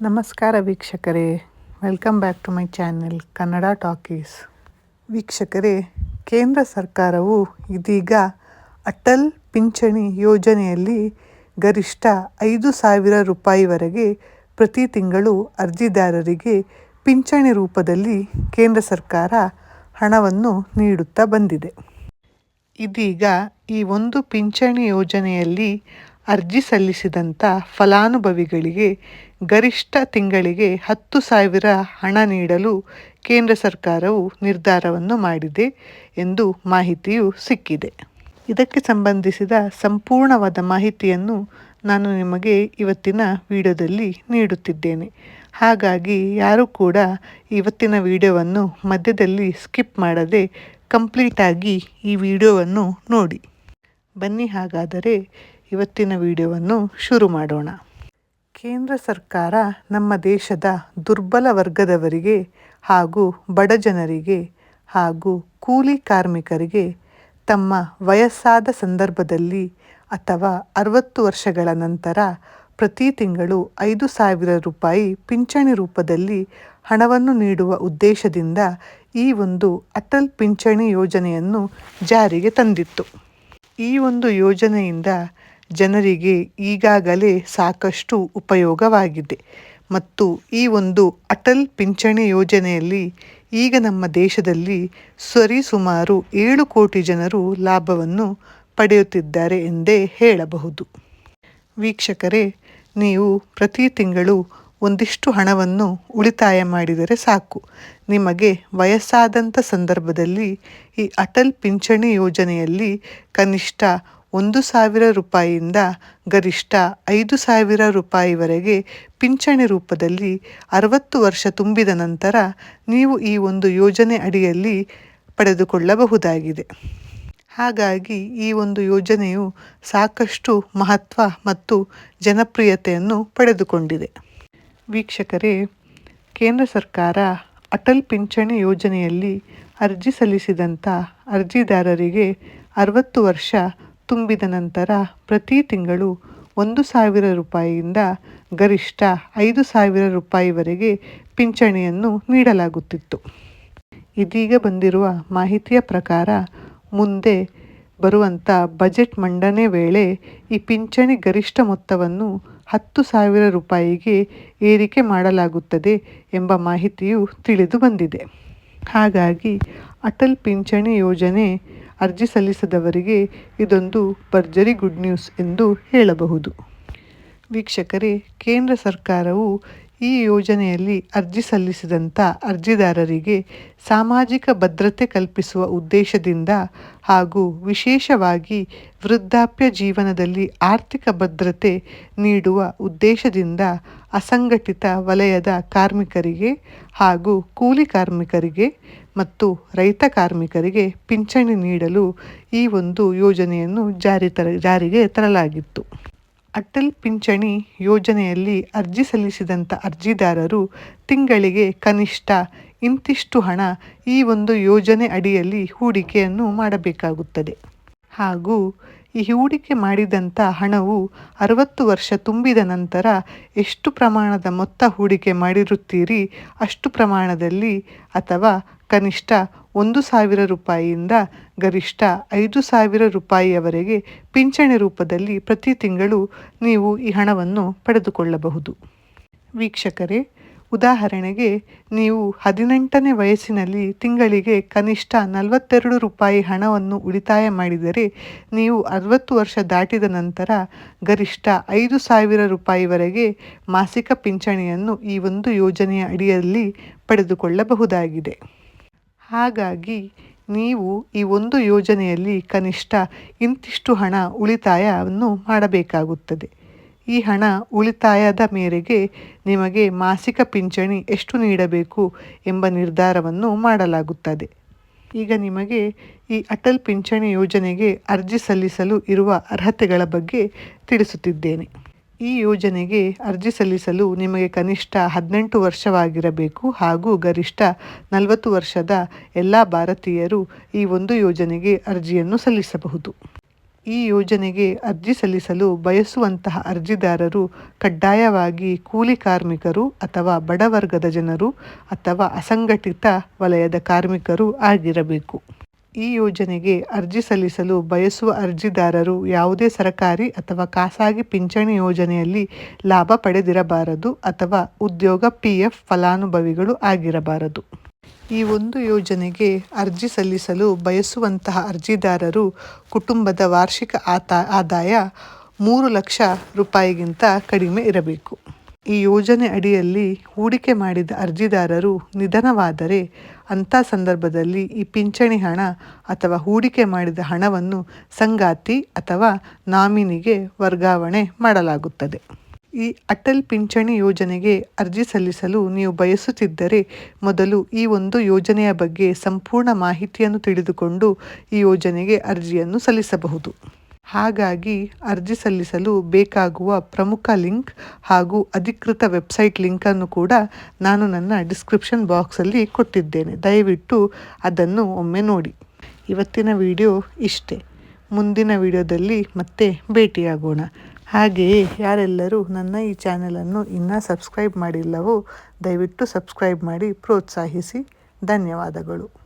ನಮಸ್ಕಾರ ವೀಕ್ಷಕರೇ. Welcome back to my channel Kannada talkies ವೀಕ್ಷಕರೇ, ಕೇಂದ್ರ ಸರ್ಕಾರವು ಇದೀಗ ಅಟಲ್ ಪಿಂಚಣಿ ಯೋಜನೆಯಲ್ಲಿ ಗರಿಷ್ಠ ಐದು ಸಾವಿರ ರೂಪಾಯಿವರೆಗೆ ಪ್ರತಿ ತಿಂಗಳು ಅರ್ಜಿದಾರರಿಗೆ ಪಿಂಚಣಿ ರೂಪದಲ್ಲಿ ಕೇಂದ್ರ ಸರ್ಕಾರ ಹಣವನ್ನು ನೀಡುತ್ತಾ ಬಂದಿದೆ. ಇದೀಗ ಈ ಒಂದು ಪಿಂಚಣಿ ಯೋಜನೆಯಲ್ಲಿ ಅರ್ಜಿ ಸಲ್ಲಿಸಿದಂಥ ಫಲಾನುಭವಿಗಳಿಗೆ ಗರಿಷ್ಠ ತಿಂಗಳಿಗೆ ಹತ್ತು ಸಾವಿರ ಹಣ ನೀಡಲು ಕೇಂದ್ರ ಸರ್ಕಾರವು ನಿರ್ಧಾರವನ್ನು ಮಾಡಿದೆ ಎಂದು ಮಾಹಿತಿಯು ಸಿಕ್ಕಿದೆ. ಇದಕ್ಕೆ ಸಂಬಂಧಿಸಿದ ಸಂಪೂರ್ಣವಾದ ಮಾಹಿತಿಯನ್ನು ನಾನು ನಿಮಗೆ ಇವತ್ತಿನ ವಿಡಿಯೋದಲ್ಲಿ ನೀಡುತ್ತಿದ್ದೇನೆ. ಹಾಗಾಗಿ ಯಾರು ಕೂಡ ಇವತ್ತಿನ ವಿಡಿಯೋವನ್ನು ಮಧ್ಯದಲ್ಲಿ ಸ್ಕಿಪ್ ಮಾಡದೆ ಕಂಪ್ಲೀಟಾಗಿ ಈ ವಿಡಿಯೋವನ್ನು ನೋಡಿ. ಬನ್ನಿ ಹಾಗಾದರೆ ಇವತ್ತಿನ ವಿಡಿಯೋವನ್ನು ಶುರು ಮಾಡೋಣ. ಕೇಂದ್ರ ಸರ್ಕಾರ ನಮ್ಮ ದೇಶದ ದುರ್ಬಲ ವರ್ಗದವರಿಗೆ ಹಾಗೂ ಬಡ ಜನರಿಗೆ ಹಾಗೂ ಕೂಲಿ ಕಾರ್ಮಿಕರಿಗೆ ತಮ್ಮ ವಯಸ್ಸಾದ ಸಂದರ್ಭದಲ್ಲಿ ಅಥವಾ ಅರವತ್ತು ವರ್ಷಗಳ ನಂತರ ಪ್ರತಿ ತಿಂಗಳು ಐದು ಸಾವಿರ ರೂಪಾಯಿ ಪಿಂಚಣಿ ರೂಪದಲ್ಲಿ ಹಣವನ್ನು ನೀಡುವ ಉದ್ದೇಶದಿಂದ ಈ ಒಂದು ಅಟಲ್ ಪಿಂಚಣಿ ಯೋಜನೆಯನ್ನು ಜಾರಿಗೆ ತಂದಿತ್ತು. ಈ ಒಂದು ಯೋಜನೆಯಿಂದ ಜನರಿಗೆ ಈಗಾಗಲೇ ಸಾಕಷ್ಟು ಉಪಯೋಗವಾಗಿದೆ. ಮತ್ತು ಈ ಒಂದು ಅಟಲ್ ಪಿಂಚಣಿ ಯೋಜನೆಯಲ್ಲಿ ಈಗ ನಮ್ಮ ದೇಶದಲ್ಲಿ ಸರಿಸುಮಾರು ಏಳು ಕೋಟಿ ಜನರು ಲಾಭವನ್ನು ಪಡೆಯುತ್ತಿದ್ದಾರೆ ಎಂದೇ ಹೇಳಬಹುದು. ವೀಕ್ಷಕರೇ, ನೀವು ಪ್ರತಿ ತಿಂಗಳು ಒಂದಿಷ್ಟು ಹಣವನ್ನು ಉಳಿತಾಯ ಮಾಡಿದರೆ ಸಾಕು. ನಿಮಗೆ ವಯಸ್ಸಾದಂಥ ಸಂದರ್ಭದಲ್ಲಿ ಈ ಅಟಲ್ ಪಿಂಚಣಿ ಯೋಜನೆಯಲ್ಲಿ ಕನಿಷ್ಠ ಒಂದು ಸಾವಿರ ರೂಪಾಯಿಯಿಂದ ಗರಿಷ್ಠ ಐದು ಸಾವಿರ ರೂಪಾಯಿವರೆಗೆ ಪಿಂಚಣಿ ರೂಪದಲ್ಲಿ ಅರವತ್ತು ವರ್ಷ ತುಂಬಿದ ನಂತರ ನೀವು ಈ ಒಂದು ಯೋಜನೆ ಅಡಿಯಲ್ಲಿ ಪಡೆದುಕೊಳ್ಳಬಹುದಾಗಿದೆ. ಹಾಗಾಗಿ ಈ ಒಂದು ಯೋಜನೆಯು ಸಾಕಷ್ಟು ಮಹತ್ವ ಮತ್ತು ಜನಪ್ರಿಯತೆಯನ್ನು ಪಡೆದುಕೊಂಡಿದೆ. ವೀಕ್ಷಕರೇ, ಕೇಂದ್ರ ಸರ್ಕಾರ ಅಟಲ್ ಪಿಂಚಣಿ ಯೋಜನೆಯಲ್ಲಿ ಅರ್ಜಿ ಸಲ್ಲಿಸಿದಂಥ ಅರ್ಜಿದಾರರಿಗೆ ಅರವತ್ತು ವರ್ಷ ತುಂಬಿದ ನಂತರ ಪ್ರತಿ ತಿಂಗಳು ಒಂದು ಸಾವಿರ ರೂಪಾಯಿಯಿಂದ ಗರಿಷ್ಠ ಐದು ಸಾವಿರ ರೂಪಾಯಿವರೆಗೆ ಪಿಂಚಣಿಯನ್ನು ನೀಡಲಾಗುತ್ತಿತ್ತು. ಇದೀಗ ಬಂದಿರುವ ಮಾಹಿತಿಯ ಪ್ರಕಾರ ಮುಂದೆ ಬರುವಂಥ ಬಜೆಟ್ ಮಂಡನೆ ವೇಳೆ ಈ ಪಿಂಚಣಿ ಗರಿಷ್ಠ ಮೊತ್ತವನ್ನು ಹತ್ತು ಸಾವಿರ ರೂಪಾಯಿಗೆ ಏರಿಕೆ ಮಾಡಲಾಗುತ್ತದೆ ಎಂಬ ಮಾಹಿತಿಯು ತಿಳಿದು ಬಂದಿದೆ. ಹಾಗಾಗಿ ಅಟಲ್ ಪಿಂಚಣಿ ಯೋಜನೆ ಅರ್ಜಿ ಸಲ್ಲಿಸದವರಿಗೆ ಇದೊಂದು ಭರ್ಜರಿ ಗುಡ್ ನ್ಯೂಸ್ ಎಂದು ಹೇಳಬಹುದು. ವೀಕ್ಷಕರೇ ಕೇಂದ್ರ ಸರ್ಕಾರವು ಈ ಯೋಜನೆಯಲ್ಲಿ ಅರ್ಜಿ ಸಲ್ಲಿಸಿದಂಥ ಅರ್ಜಿದಾರರಿಗೆ ಸಾಮಾಜಿಕ ಭದ್ರತೆ ಕಲ್ಪಿಸುವ ಉದ್ದೇಶದಿಂದ ಹಾಗೂ ವಿಶೇಷವಾಗಿ ವೃದ್ಧಾಪ್ಯ ಜೀವನದಲ್ಲಿ ಆರ್ಥಿಕ ಭದ್ರತೆ ನೀಡುವ ಉದ್ದೇಶದಿಂದ ಅಸಂಘಟಿತ ವಲಯದ ಕಾರ್ಮಿಕರಿಗೆ ಹಾಗೂ ಕೂಲಿ ಕಾರ್ಮಿಕರಿಗೆ ಮತ್ತು ರೈತ ಕಾರ್ಮಿಕರಿಗೆ ಪಿಂಚಣಿ ನೀಡಲು ಈ ಒಂದು ಯೋಜನೆಯನ್ನು ಜಾರಿ ತರ, ಜಾರಿಗೆ ತರಲಾಗಿತ್ತು. ಅಟಲ್ ಪಿಂಚಣಿ ಯೋಜನೆಯಲ್ಲಿ ಅರ್ಜಿ ಸಲ್ಲಿಸಿದಂಥ ಅರ್ಜಿದಾರರು ತಿಂಗಳಿಗೆ ಕನಿಷ್ಠ ಇಂತಿಷ್ಟು ಹಣ ಈ ಒಂದು ಯೋಜನೆ ಅಡಿಯಲ್ಲಿ ಹೂಡಿಕೆಯನ್ನು ಮಾಡಬೇಕಾಗುತ್ತದೆ. ಹಾಗೂ ಈ ಹೂಡಿಕೆ ಮಾಡಿದಂಥ ಹಣವು ಅರವತ್ತು ವರ್ಷ ತುಂಬಿದ ನಂತರ ಎಷ್ಟು ಪ್ರಮಾಣದ ಮೊತ್ತ ಹೂಡಿಕೆ ಮಾಡಿರುತ್ತೀರಿ? ಅಷ್ಟು ಪ್ರಮಾಣದಲ್ಲಿ ಅಥವಾ ಕನಿಷ್ಠ ಒಂದು ಸಾವಿರ ರೂಪಾಯಿಯಿಂದ ಗರಿಷ್ಠ ಐದು ಸಾವಿರ ರೂಪಾಯಿಯವರೆಗೆ ಪಿಂಚಣಿ ರೂಪದಲ್ಲಿ ಪ್ರತಿ ತಿಂಗಳು ನೀವು ಈ ಹಣವನ್ನು ಪಡೆದುಕೊಳ್ಳಬಹುದು. ವೀಕ್ಷಕರೇ, ಉದಾಹರಣೆಗೆ ನೀವು ಹದಿನೆಂಟನೇ ವಯಸ್ಸಿನಲ್ಲಿ ತಿಂಗಳಿಗೆ ಕನಿಷ್ಠ ನಲವತ್ತೆರಡು ರೂಪಾಯಿ ಹಣವನ್ನು ಉಳಿತಾಯ ಮಾಡಿದರೆ ನೀವು ಅರವತ್ತು ವರ್ಷ ದಾಟಿದ ನಂತರ ಗರಿಷ್ಠ ಐದು ಸಾವಿರ ರೂಪಾಯಿವರೆಗೆ ಮಾಸಿಕ ಪಿಂಚಣಿಯನ್ನು ಈ ಒಂದು ಯೋಜನೆಯ ಅಡಿಯಲ್ಲಿ ಪಡೆದುಕೊಳ್ಳಬಹುದಾಗಿದೆ. ಹಾಗಾಗಿ ನೀವು ಈ ಒಂದು ಯೋಜನೆಯಲ್ಲಿ ಕನಿಷ್ಠ ಇಂತಿಷ್ಟು ಹಣ ಉಳಿತಾಯವನ್ನು ಮಾಡಬೇಕಾಗುತ್ತದೆ. ಈ ಹಣ ಉಳಿತಾಯದ ಮೇರೆಗೆ ನಿಮಗೆ ಮಾಸಿಕ ಪಿಂಚಣಿ ಎಷ್ಟು ನೀಡಬೇಕು ಎಂಬ ನಿರ್ಧಾರವನ್ನು ಮಾಡಲಾಗುತ್ತದೆ. ಈಗ ನಿಮಗೆ ಈ ಅಟಲ್ ಪಿಂಚಣಿ ಯೋಜನೆಗೆ ಅರ್ಜಿ ಸಲ್ಲಿಸಲು ಇರುವ ಅರ್ಹತೆಗಳ ಬಗ್ಗೆ ತಿಳಿಸುತ್ತಿದ್ದೇನೆ. ಈ ಯೋಜನೆಗೆ ಅರ್ಜಿ ಸಲ್ಲಿಸಲು ನಿಮಗೆ ಕನಿಷ್ಠ ಹದಿನೆಂಟು ವರ್ಷವಾಗಿರಬೇಕು ಹಾಗೂ ಗರಿಷ್ಠ ನಲವತ್ತು ವರ್ಷದ ಎಲ್ಲ ಭಾರತೀಯರು ಈ ಒಂದು ಯೋಜನೆಗೆ ಅರ್ಜಿಯನ್ನು ಸಲ್ಲಿಸಬಹುದು. ಈ ಯೋಜನೆಗೆ ಅರ್ಜಿ ಸಲ್ಲಿಸಲು ಬಯಸುವಂತಹ ಅರ್ಜಿದಾರರು ಕಡ್ಡಾಯವಾಗಿ ಕೂಲಿ ಕಾರ್ಮಿಕರು ಅಥವಾ ಬಡವರ್ಗದ ಜನರು ಅಥವಾ ಅಸಂಘಟಿತ ವಲಯದ ಕಾರ್ಮಿಕರು ಆಗಿರಬೇಕು. ಈ ಯೋಜನೆಗೆ ಅರ್ಜಿ ಸಲ್ಲಿಸಲು ಬಯಸುವ ಅರ್ಜಿದಾರರು ಯಾವುದೇ ಸರಕಾರಿ ಅಥವಾ ಖಾಸಗಿ ಪಿಂಚಣಿ ಯೋಜನೆಯಲ್ಲಿ ಲಾಭ ಪಡೆದಿರಬಾರದು ಅಥವಾ ಉದ್ಯೋಗ ಪಿ ಎಫ್ ಫಲಾನುಭವಿಗಳು ಆಗಿರಬಾರದು. ಈ ಒಂದು ಯೋಜನೆಗೆ ಅರ್ಜಿ ಸಲ್ಲಿಸಲು ಬಯಸುವಂತಹ ಅರ್ಜಿದಾರರು ಕುಟುಂಬದ ವಾರ್ಷಿಕ ಆತ, ಆದಾಯ ಮೂರು ಲಕ್ಷ ರೂಪಾಯಿಗಿಂತ ಕಡಿಮೆ ಇರಬೇಕು. ಈ ಯೋಜನೆ ಅಡಿಯಲ್ಲಿ ಹೂಡಿಕೆ ಮಾಡಿದ ಅರ್ಜಿದಾರರು ನಿಧನವಾದರೆ ಅಂಥ ಸಂದರ್ಭದಲ್ಲಿ ಈ ಪಿಂಚಣಿ ಹಣ ಅಥವಾ ಹೂಡಿಕೆ ಮಾಡಿದ ಹಣವನ್ನು ಸಂಗಾತಿ ಅಥವಾ ನಾಮಿನಿಗೆ ವರ್ಗಾವಣೆ ಮಾಡಲಾಗುತ್ತದೆ. ಈ ಅಟಲ್ ಪಿಂಚಣಿ ಯೋಜನೆಗೆ ಅರ್ಜಿ ಸಲ್ಲಿಸಲು ನೀವು ಬಯಸುತ್ತಿದ್ದರೆ ಮೊದಲು ಈ ಒಂದು ಯೋಜನೆಯ ಬಗ್ಗೆ ಸಂಪೂರ್ಣ ಮಾಹಿತಿಯನ್ನು ತಿಳಿದುಕೊಂಡು ಈ ಯೋಜನೆಗೆ ಅರ್ಜಿಯನ್ನು ಸಲ್ಲಿಸಬಹುದು. ಹಾಗಾಗಿ ಅರ್ಜಿ ಸಲ್ಲಿಸಲು ಬೇಕಾಗುವ ಪ್ರಮುಖ ಲಿಂಕ್ ಹಾಗೂ ಅಧಿಕೃತ ವೆಬ್ಸೈಟ್ ಲಿಂಕನ್ನು ಕೂಡ ನಾನು ನನ್ನ ಡಿಸ್ಕ್ರಿಪ್ಷನ್ ಬಾಕ್ಸಲ್ಲಿ ಕೊಟ್ಟಿದ್ದೇನೆ. ದಯವಿಟ್ಟು ಅದನ್ನು ಒಮ್ಮೆ ನೋಡಿ. ಇವತ್ತಿನ ವಿಡಿಯೋ ಇಷ್ಟೇ. ಮುಂದಿನ ವಿಡಿಯೋದಲ್ಲಿ ಮತ್ತೆ ಭೇಟಿಯಾಗೋಣ. ಹಾಗೆಯೇ ಯಾರೆಲ್ಲರೂ ನನ್ನ ಈ ಚಾನಲನ್ನು ಇನ್ನೂ ಸಬ್ಸ್ಕ್ರೈಬ್ ಮಾಡಿಲ್ಲವೋ ದಯವಿಟ್ಟು ಸಬ್ಸ್ಕ್ರೈಬ್ ಮಾಡಿ ಪ್ರೋತ್ಸಾಹಿಸಿ. ಧನ್ಯವಾದಗಳು.